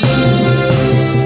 Thank you.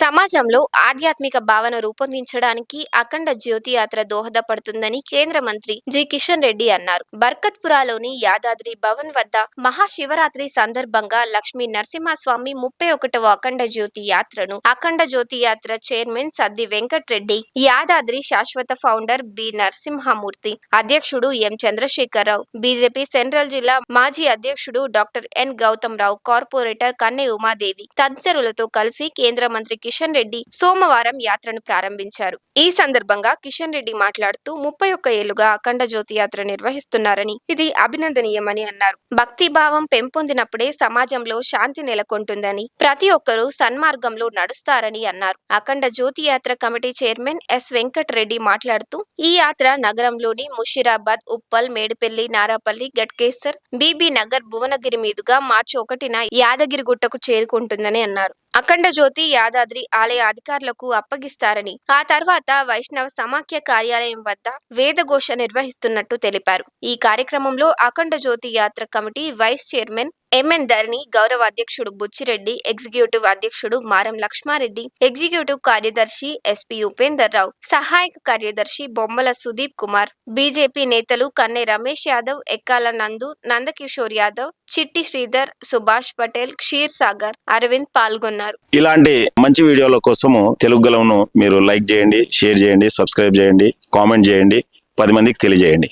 సమాజంలో ఆధ్యాత్మిక భావన రూపొందించడానికి అఖండ జ్యోతి యాత్ర దోహదపడుతుందని కేంద్ర మంత్రి జి. కిషన్ రెడ్డి అన్నారు. బర్కత్పురాలోని యాదాద్రి భవన్ వద్ద మహాశివరాత్రి సందర్భంగా లక్ష్మీ నరసింహస్వామి ముప్పై ఒకటవ అఖండ జ్యోతి యాత్రను అఖండ జ్యోతి యాత్ర చైర్మన్ సద్ది వెంకట్రెడ్డి యాదాద్రి శాశ్వత ఫౌండర్ బి. నరసింహమూర్తి అధ్యక్షుడు ఎం. చంద్రశేఖరరావు బీజేపీ సెంట్రల్ జిల్లా మాజీ అధ్యక్షుడు doctor N. Gautam Rao corporator Kanne Umadevi తదితరులతో కలిసి కేంద్ర మంత్రి కిషన్ రెడ్డి సోమవారం యాత్రను ప్రారంభించారు. ఈ సందర్భంగా కిషన్ రెడ్డి మాట్లాడుతూ ముప్పై ఒక్క ఏళ్ళుగా అఖండ జ్యోతి యాత్ర నిర్వహిస్తున్నారని ఇది అభినందనీయమని అన్నారు. భక్తి భావం పెంపొందినప్పుడే సమాజంలో శాంతి నెలకొంటుందని ప్రతి ఒక్కరూ సన్మార్గంలో నడుస్తారని అన్నారు. అఖండ Jyothi Yatra committee chairman S Venkatareddy మాట్లాడుతూ ఈ యాత్ర నగరంలోని ముషిరాబాద్ ఉప్పల్ మేడిపల్లి నారాపల్లి గట్కేసర్ బీబీ నగర్ భువనగిరి మీదుగా మార్చి ఒకటిన యాదగిరిగుట్టకు చేరుకుంటుందని అన్నారు. అఖండ జ్యోతి యాదాద్రి ఆలయ అధికారులకు అప్పగిస్తారని ఆ తర్వాత వైష్ణవ సమాఖ్య కార్యాలయం వద్ద వేదఘోష నిర్వహిస్తున్నట్టు తెలిపారు. ఈ కార్యక్రమంలో Akhanda Jyothi Yatra committee vice chairman MN Dharani గౌరవ అధ్యక్షుడు బుచ్చిరెడ్డి ఎగ్జిక్యూటివ్ అధ్యక్షుడు మారం లక్ష్మారెడ్డి ఎగ్జిక్యూటివ్ కార్యదర్శి ఎస్పి ఉపేందర్ రావు సహాయక కార్యదర్శి బొమ్మల సుదీప్ కుమార్ బీజేపీ నేతలు కన్నె రమేష్ యాదవ్ ఎక్కాల నందు నందకిషోర్ యాదవ్ చిట్టి శ్రీధర్ సుభాష్ పటేల్ క్షీర్ సాగర్ అరవింద్ పాల్గొన్నారు ఇలాంటి మంచి వీడియోల కోసము తెలుగు గలమును మీరు లైక్ చేయండి షేర్ చేయండి సబ్స్క్రైబ్ చేయండి కామెంట్ చేయండి పది మందికి తెలియజేయండి.